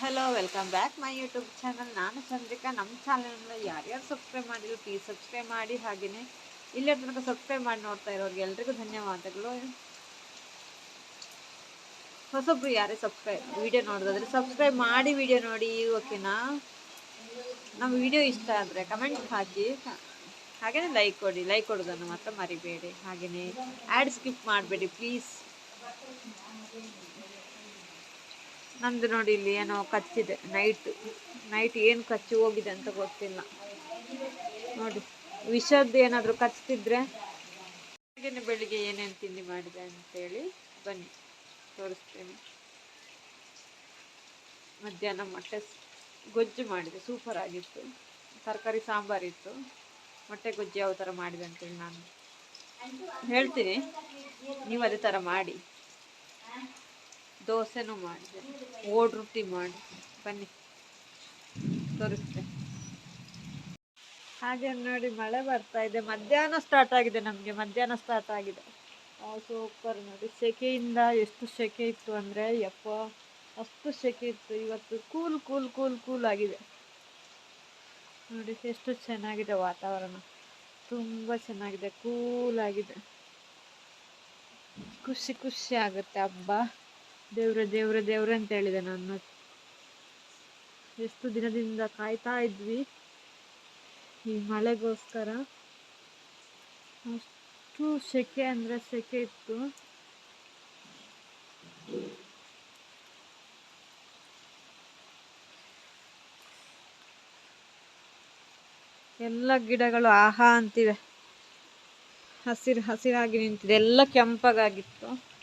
Hello welcome back my YouTube channel ನಾನು ಚಂದ್ರಿಕಾ. ನಮ್ಮ ಚಾನಲ್ನ ಯಾರ್ಯಾರು ಸಬ್ಸ್ಕ್ರೈಬ್ ಮಾಡಿದ್ರು ಪ್ಲೀಸ್ ಸಬ್ಸ್ಕ್ರೈಬ್ ಮಾಡಿ. ಹಾಗೆಯೇ ಇಲ್ಲೇ ತನಕ ಸಬ್ಸ್ಕ್ರೈಬ್ ಮಾಡಿ ನೋಡ್ತಾ ಇರೋರಿಗೆ ಎಲ್ರಿಗೂ ಧನ್ಯವಾದಗಳು. ಹೊಸೊಬ್ರು ಯಾರೇ ಸಬ್ಸ್ಕ್ರೈಬ್ ವಿಡಿಯೋ ನೋಡೋದಾದ್ರೆ ಸಬ್ಸ್ಕ್ರೈಬ್ ಮಾಡಿ ವಿಡಿಯೋ ನೋಡಿ ಓಕೆನಾ ನಮ್ಮ ವಿಡಿಯೋ ಇಷ್ಟ ಆದರೆ ಕಮೆಂಟ್ ಹಾಕಿ. ಹಾಗೆಯೇ ಲೈಕ್ ಕೊಡಿ ಲೈಕ್ ಕೊಡೋದನ್ನು ಮಾತ್ರ ಮರಿಬೇಡಿ. ಹಾಗೆಯೇ ಆ್ಯಡ್ ಸ್ಕಿಪ್ ಮಾಡಬೇಡಿ ಪ್ಲೀಸ್ ನಮ್ದು ನೋಡಿ ಇಲ್ಲಿ ಏನೋ ಕಚ್ಚಿದೆ ನೈಟ್ ನೈಟ್ ಏನು ಕಚ್ಚಿ ಹೋಗಿದೆ ಅಂತ ಗೊತ್ತಿಲ್ಲ. ನೋಡಿ, ವಿಷದ್ದು ಏನಾದರೂ ಕಚ್ತಿದ್ರೆ ಬೆಳಗ್ಗೆ ಬೆಳಿಗ್ಗೆ ಏನೇನು ತಿಂಡಿ ಮಾಡಿದೆ ಅಂತೇಳಿ ಬನ್ನಿ, ತೋರಿಸ್ತೇನೆ. ಮಧ್ಯಾಹ್ನ ಮೊಟ್ಟೆ ಗೊಜ್ಜು ಮಾಡಿದೆ ಸೂಪರ್ ಆಗಿತ್ತು. ತರಕಾರಿ ಸಾಂಬಾರಿತ್ತು ಮೊಟ್ಟೆ ಗೊಜ್ಜು ಯಾವ ಥರ ಮಾಡಿದೆ ಅಂತೇಳಿ ನಾನು ಹೇಳ್ತೀನಿ. ನೀವು ಅದೇ ಥರ ಮಾಡಿ. ದೋಸೆನೂ ಮಾಡಿದೆ ಓಡ್ ರೊಟ್ಟಿ ಮಾಡಿ. ಬನ್ನಿ, ತೋರಿಸ್ತೆ. ಹಾಗೆ ನೋಡಿ, ಮಳೆ ಬರ್ತಾ ಇದೆ. ಮಧ್ಯಾಹ್ನ ಸ್ಟಾರ್ಟ್ ಆಗಿದೆ ನಮಗೆ, ಮಧ್ಯಾಹ್ನ ಸ್ಟಾರ್ಟ್ ಆಗಿದೆ. ಸೂಪರ್ ನೋಡಿ. ಸೆಕೆಯಿಂದ ಎಷ್ಟು ಸೆಕೆ ಇತ್ತು ಅಂದರೆ, ಯಪ್ಪ, ಅಷ್ಟು ಸೆಕೆ ಇತ್ತು. ಇವತ್ತು ಕೂಲ್ ಕೂಲ್ ಕೂಲ್ ಕೂಲ್ ಆಗಿದೆ. ನೋಡಿ, ಎಷ್ಟು ಚೆನ್ನಾಗಿದೆ ವಾತಾವರಣ. ತುಂಬ ಚೆನ್ನಾಗಿದೆ ಕೂಲ್ ಆಗಿದೆ. ಖುಷಿ ಖುಷಿ ಆಗುತ್ತೆ ಹಬ್ಬ ದೇವ್ರೆ ದೇವ್ರೆ ದೇವ್ರೆ ಅಂತ ಹೇಳಿದೆ ನಾನು. ಎಷ್ಟು ದಿನದಿಂದ ಕಾಯ್ತಾ ಇದ್ವಿ ಈ ಮಳೆಗೋಸ್ಕರ. ಅಷ್ಟು ಸೆಕೆ ಅಂದರೆ ಸೆಕೆ ಇತ್ತು. ಎಲ್ಲ ಗಿಡಗಳು ಆಹಾ ಅಂತಿವೆ. ಹಸಿರು, ಹಸಿರಾಗಿ ನಿಂತಿದೆ. ಎಲ್ಲ ಕೆಂಪಗಾಗಿತ್ತು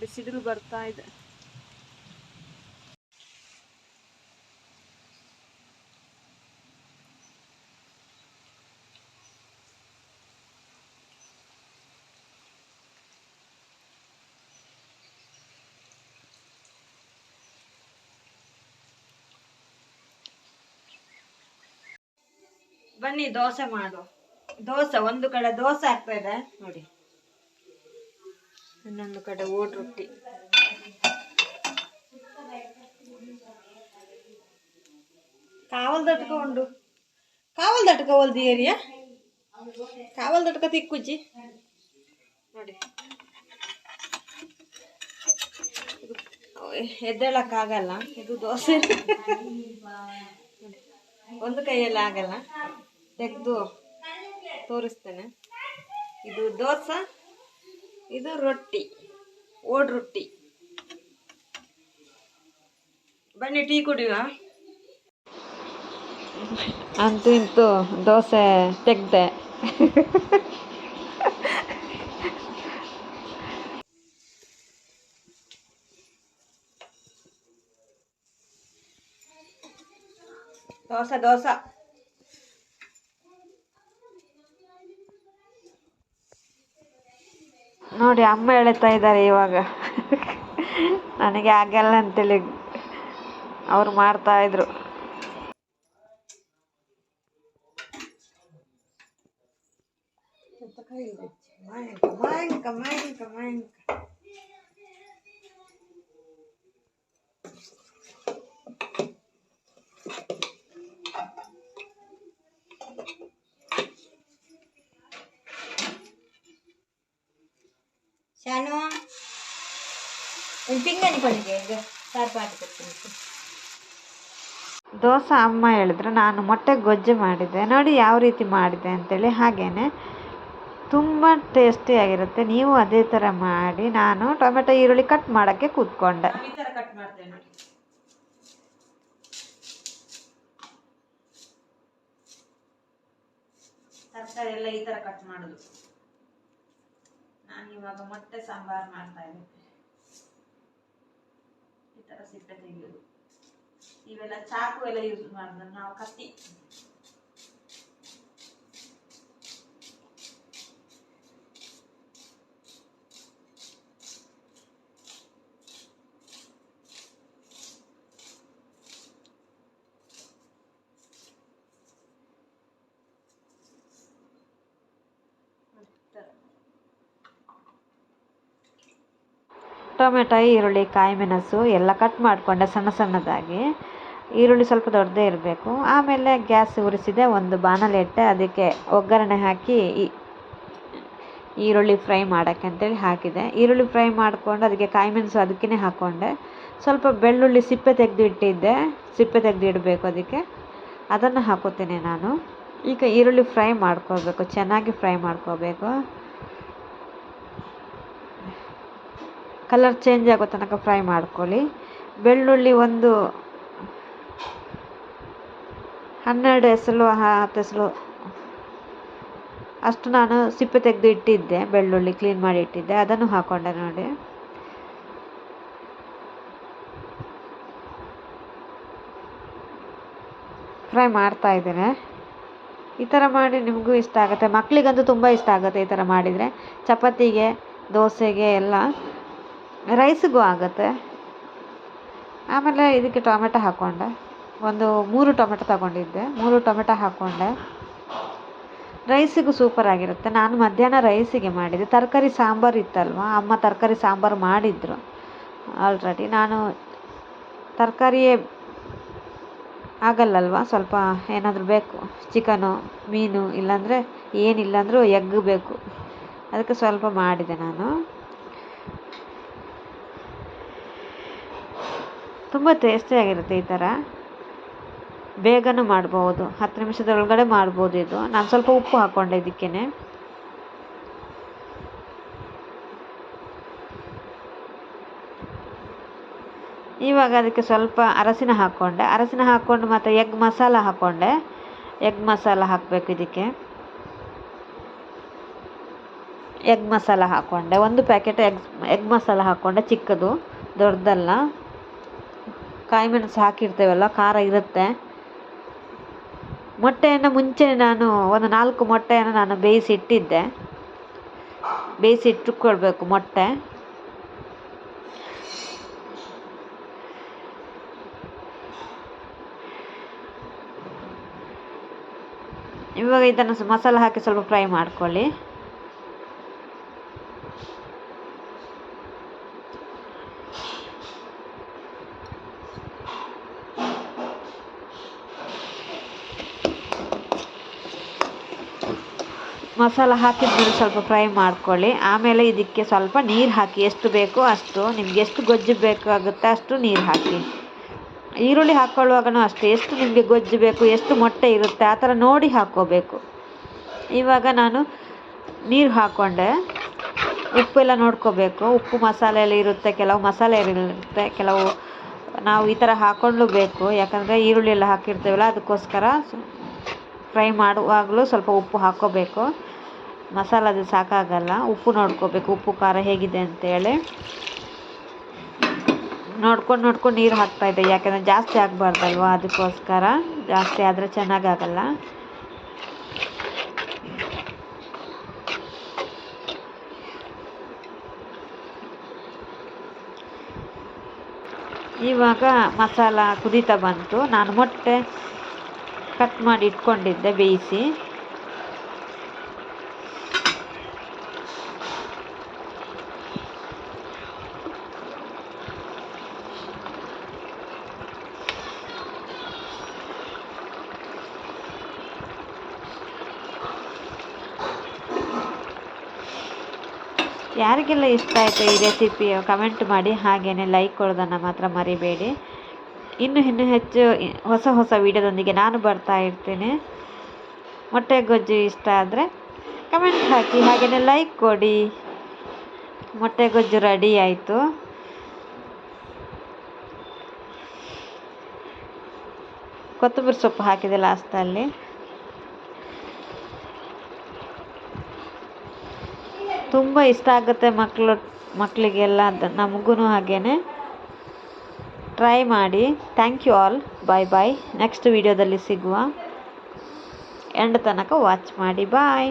ನೋಡಿ ಸಿಡಿಲು ಬರ್ತಾ ಇದೆ. ಬನ್ನಿ ದೋಸೆ ಮಾಡು. ದೋಸೆ ಒಂದು ಕಡೆ ದೋಸೆ ಆಗ್ತಾ ಇದೆ. ನೋಡಿ. ಇನ್ನೊಂದು ಕಡೆ ಓಟ್ ರೊಟ್ಟಿ. ಕಾವಲ್ ದಟ್ಕ ಉಂಡು ಕಾವಲ್ ದಟ್ಕ ಒಲ್ದಿ ಏರಿಯಾ? ಕಾವಲ್ ದಟ್ಕ ತಿಕ್ಕುಜ್ಜಿ ನೋಡಿ. ಎದ್ದೇಳಕ್ಕಾಗಲ್ಲ. ಇದು ದೋಸೆ. ಒಂದು ಕೈಯಲ್ಲಿ ಆಗಲ್ಲ. ತೆಗೆದು ತೋರಿಸ್ತೇನೆ. ಇದು ದೋಸೆ. ಇದು ರೊಟ್ಟಿ ಓಡ್ ರೊಟ್ಟಿ. ಬನ್ನಿ ಟೀ ಕುಡಿಯುವ ಅಂತೂ ಇಂತೂ ದೋಸೆ ತೆಗ್ದೆ. ದೋಸೆ ದೋಸೆ. ನೋಡಿ ಅಮ್ಮ ಹೇಳ್ತಾ ಇದ್ದಾರೆ ಇವಾಗ. ನನಗೆ ಆಗಲ್ಲ ಅಂತೇಳಿ ಅವ್ರು ಮಾಡ್ತಾ ಇದ್ರು. ಶಾನು ಕೊನೆಗೆ ಕೊಡ್ತೀನಿ. ದೋಸೆ ಅಮ್ಮ ಹೇಳಿದ್ರು ನಾನು ಮೊಟ್ಟೆ ಗೊಜ್ಜು ಮಾಡಿದ್ದೆ. ನೋಡಿ ಯಾವ ರೀತಿ ಮಾಡಿದೆ ಅಂತೇಳಿ ಹಾಗೇನೆ. ತುಂಬ ಟೇಸ್ಟಿಯಾಗಿರುತ್ತೆ ನೀವು ಅದೇ ಥರ ಮಾಡಿ ನಾನು ಟೊಮೆಟೊ ಈರುಳ್ಳಿ ಕಟ್ ಮಾಡೋಕ್ಕೆ ಕೂತ್ಕೊಂಡೆ. ಈ ಥರ ಕಟ್ ಮಾಡ್ತೀನಿ ನೋಡಿ. ತರಕಾರಿ ಎಲ್ಲ ಈ ಥರ ಕಟ್ ಮಾಡೋದು. ನಾನು ಇವಾಗ ಮೊಟ್ಟೆ ಸಾಂಬಾರು ಮಾಡ್ತಾ ಇದ್ದೀನಿ. ಈ ಥರ ಸಿಪ್ಪೆ ತೆಗೆಯೋದು ಇವೆಲ್ಲ ಚಾಕು ಎಲ್ಲ ಯೂಸ್ ಮಾಡಿದ್ರೆ ನಾವು ಕತ್ತಿ ಟೊಮೆಟೊ ಈರುಳ್ಳಿ ಕಾಯಿ ಮೆಣಸು ಎಲ್ಲ ಕಟ್ ಮಾಡಿಕೊಂಡೆ ಸಣ್ಣ ಸಣ್ಣದಾಗಿ. ಈರುಳ್ಳಿ ಸ್ವಲ್ಪ ದೊಡ್ಡದೇ ಇರಬೇಕು. ಆಮೇಲೆ ಗ್ಯಾಸ್ ಉರಿಸಿದೆ, ಒಂದು ಬಾಣಲೆ ಇಟ್ಟೆ, ಅದಕ್ಕೆ ಒಗ್ಗರಣೆ ಹಾಕಿ ಈರುಳ್ಳಿ ಫ್ರೈ ಮಾಡೋಕ್ಕೆ ಅಂತೇಳಿ ಹಾಕಿದೆ. ಈರುಳ್ಳಿ ಫ್ರೈ ಮಾಡಿಕೊಂಡು ಅದಕ್ಕೆ ಕಾಯಿ ಮೆಣಸು ಅದಕ್ಕೇ ಹಾಕ್ಕೊಂಡೆ ಸ್ವಲ್ಪ ಬೆಳ್ಳುಳ್ಳಿ ಸಿಪ್ಪೆ ತೆಗೆದು ಇಟ್ಟಿದ್ದೆ ಸಿಪ್ಪೆ ತೆಗೆದು ಇಡಬೇಕು ಅದಕ್ಕೆ. ಅದನ್ನು ಹಾಕೋತೀನಿ ನಾನು. ಈಗ ಈರುಳ್ಳಿ ಫ್ರೈ ಮಾಡ್ಕೋಬೇಕು ಚೆನ್ನಾಗಿ ಫ್ರೈ ಮಾಡ್ಕೋಬೇಕು ಕಲರ್ ಚೇಂಜ್ ಆಗೋ ತನಕ ಫ್ರೈ ಮಾಡ್ಕೊಳ್ಳಿ. ಬೆಳ್ಳುಳ್ಳಿ ಒಂದು ಹನ್ನೆರಡು ಎಸಳು ಹತ್ತು ಎಸಳು ಅಷ್ಟು ನಾನು ಸಿಪ್ಪೆ ತೆಗೆದು ಇಟ್ಟಿದ್ದೆ, ಬೆಳ್ಳುಳ್ಳಿ ಕ್ಲೀನ್ ಮಾಡಿ ಇಟ್ಟಿದ್ದೆ. ಅದನ್ನು ಹಾಕ್ಕೊಂಡೆ ನೋಡಿ. ಫ್ರೈ ಮಾಡ್ತಾ ಇದ್ದೇನೆ. ಈ ಥರ ಮಾಡಿ ನಿಮಗೂ ಇಷ್ಟ ಆಗುತ್ತೆ. ಮಕ್ಕಳಿಗಂತೂ ತುಂಬ ಇಷ್ಟ ಆಗುತ್ತೆ ಈ ಥರ ಮಾಡಿದರೆ. ಚಪಾತಿಗೆ, ದೋಸೆಗೆ ಎಲ್ಲ ರೈಸಿಗೂ ಆಗುತ್ತೆ. ಆಮೇಲೆ ಇದಕ್ಕೆ ಟೊಮೆಟೊ ಹಾಕ್ಕೊಂಡೆ ಒಂದು ಮೂರು ಟೊಮೆಟೊ ತಗೊಂಡಿದ್ದೆ. ಮೂರು ಟೊಮೆಟೊ ಹಾಕ್ಕೊಂಡೆ ರೈಸಿಗೂ ಸೂಪರ್ ಆಗಿರುತ್ತೆ. ನಾನು ಮಧ್ಯಾಹ್ನ ರೈಸಿಗೆ ಮಾಡಿದ್ದೆ. ತರಕಾರಿ ಸಾಂಬಾರು ಇತ್ತಲ್ವ? ಅಮ್ಮ ತರಕಾರಿ ಸಾಂಬಾರು ಮಾಡಿದ್ರು. ಆಲ್ರೆಡಿ ನಾನು ತರಕಾರಿಯೇ ಆಗಲ್ಲಲ್ವ? ಸ್ವಲ್ಪ ಏನಾದರೂ ಬೇಕು. ಚಿಕನು, ಮೀನು ಇಲ್ಲಾಂದರೆ ಏನಿಲ್ಲಾಂದರೂ ಎಗ್ ಬೇಕು. ಅದಕ್ಕೆ ಸ್ವಲ್ಪ ಮಾಡಿದೆ ನಾನು. ತುಂಬ ಟೇಸ್ಟಿಯಾಗಿರುತ್ತೆ ಈ ಥರ ಬೇಗನೂ ಮಾಡ್ಬೋದು. ಹತ್ತು ನಿಮಿಷದೊಳಗಡೆ ಮಾಡ್ಬೋದು ಇದು. ನಾನು ಸ್ವಲ್ಪ ಉಪ್ಪು ಹಾಕ್ಕೊಂಡೆ ಇದಕ್ಕೇ ಇವಾಗ ಅದಕ್ಕೆ ಸ್ವಲ್ಪ ಅರಸಿನ ಹಾಕ್ಕೊಂಡೆ ಅರಸಿನ ಹಾಕ್ಕೊಂಡು ಮತ್ತು ಎಗ್ ಮಸಾಲ ಹಾಕ್ಕೊಂಡೆ ಎಗ್ ಮಸಾಲ ಹಾಕಬೇಕು ಇದಕ್ಕೆ. ಎಗ್ ಮಸಾಲ ಹಾಕ್ಕೊಂಡೆ ಒಂದು ಪ್ಯಾಕೆಟ್ ಎಗ್ ಎಗ್ ಮಸಾಲ ಹಾಕ್ಕೊಂಡೆ ಚಿಕ್ಕದು, ದೊಡ್ಡದಲ್ಲ. ಕಾಯಿ ಮೆಣಸು ಹಾಕಿರ್ತೇವಲ್ಲ, ಖಾರ ಇರುತ್ತೆ. ಮೊಟ್ಟೆಯನ್ನು ಮುಂಚೆ ನಾನು ಒಂದು ನಾಲ್ಕು ಮೊಟ್ಟೆಯನ್ನು ನಾನು ಬೇಯಿಸಿ ಇಟ್ಟಿದ್ದೆ ಬೇಯಿಸಿ ಇಟ್ಟುಕೊಳ್ಬೇಕು ಮೊಟ್ಟೆ. ಇವಾಗ ಇದನ್ನು ಮಸಾಲೆ ಮಸಾಲ ಹಾಕಿ ಸ್ವಲ್ಪ ಫ್ರೈ ಮಾಡ್ಕೊಳ್ಳಿ. ಮಸಾಲ ಹಾಕಿದ್ಮೇಲೆ ಸ್ವಲ್ಪ ಫ್ರೈ ಮಾಡ್ಕೊಳ್ಳಿ. ಆಮೇಲೆ ಇದಕ್ಕೆ ಸ್ವಲ್ಪ ನೀರು ಹಾಕಿ. ಎಷ್ಟು ಬೇಕೋ ಅಷ್ಟು. ನಿಮ್ಗೆ ಎಷ್ಟು ಗೊಜ್ಜು ಬೇಕಾಗುತ್ತೆ ಅಷ್ಟು ನೀರು ಹಾಕಿ. ಈರುಳ್ಳಿ ಹಾಕ್ಕೊಳ್ಳುವಾಗನೂ ಅಷ್ಟೇ. ಎಷ್ಟು ನಿಮಗೆ ಗೊಜ್ಜು ಬೇಕು, ಎಷ್ಟು ಮೊಟ್ಟೆ ಇರುತ್ತೆ, ಆ ಥರ ನೋಡಿ ಹಾಕ್ಕೋಬೇಕು. ಇವಾಗ ನಾನು ನೀರು ಹಾಕ್ಕೊಂಡೆ ಉಪ್ಪೆಲ್ಲ ನೋಡ್ಕೋಬೇಕು. ಉಪ್ಪು ಮಸಾಲೆ ಎಲ್ಲ ಇರುತ್ತೆ. ಕೆಲವು ಮಸಾಲೆ ಇರುತ್ತೆ. ಕೆಲವು ನಾವು ಈ ಥರ ಬೇಕು. ಯಾಕಂದರೆ ಈರುಳ್ಳಿ ಎಲ್ಲ ಹಾಕಿರ್ತೇವಲ್ಲ, ಅದಕ್ಕೋಸ್ಕರ ಫ್ರೈ ಮಾಡುವಾಗಲೂ ಸ್ವಲ್ಪ ಉಪ್ಪು ಹಾಕ್ಕೋಬೇಕು. ಮಸಾಲ ಅದು ಸಾಕಾಗಲ್ಲ. ಉಪ್ಪು ನೋಡ್ಕೋಬೇಕು. ಉಪ್ಪು, ಖಾರ ಹೇಗಿದೆ ಅಂತೇಳಿ ನೋಡ್ಕೊಂಡು ನೋಡ್ಕೊಂಡು ನೀರು ಹಾಕ್ತಾಯಿದ್ದೆ ಯಾಕಂದರೆ ಜಾಸ್ತಿ ಆಗಬಾರ್ದಲ್ವ? ಅದಕ್ಕೋಸ್ಕರ ಜಾಸ್ತಿ ಆದರೆ ಚೆನ್ನಾಗಾಗಲ್ಲ. ಇವಾಗ ಮಸಾಲ ಕುದೀತಾ ಬಂತು. ನಾನು ಮೊಟ್ಟೆ ಕಟ್ ಮಾಡಿ ಇಟ್ಕೊಂಡಿದ್ದೆ, ಬೇಯಿಸಿ. ಯಾರಿಗೆಲ್ಲ ಇಷ್ಟ ಆಯಿತು ಈ ರೆಸಿಪಿ ಕಮೆಂಟ್ ಮಾಡಿ ಹಾಗೆಯೇ ಲೈಕ್ ಕೊಡೋದನ್ನು ಮಾತ್ರ ಮರಿಬೇಡಿ. ಇನ್ನು ಇನ್ನು ಹೆಚ್ಚು ಹೊಸ ಹೊಸ ವಿಡಿಯೋದೊಂದಿಗೆ ನಾನು ಬರ್ತಾ ಇರ್ತೇನೆ. ಮೊಟ್ಟೆ ಗೊಜ್ಜು ಇಷ್ಟ ಆದರೆ ಕಮೆಂಟ್ ಹಾಕಿ ಹಾಗೆಯೇ ಲೈಕ್ ಕೊಡಿ. ಮೊಟ್ಟೆ ಗೊಜ್ಜು ರೆಡಿ ಆಯಿತು. ಕೊತ್ತಂಬರಿ ಸೊಪ್ಪು ಹಾಕಿದೆ ಲಾಸ್ಟಲ್ಲಿ ತುಂಬ ಇಷ್ಟ ಆಗುತ್ತೆ ಮಕ್ಕಳು ಮಕ್ಕಳಿಗೆಲ್ಲ ನಮಗೂ ಹಾಗೆಯೇ ಟ್ರೈ ಮಾಡಿ. Thank you all bye bye next ವೀಡಿಯೋದಲ್ಲಿ ಸಿಗುವ. ಎಂಡ್ ತನಕ ವಾಚ್ ಮಾಡಿ. ಬಾಯ್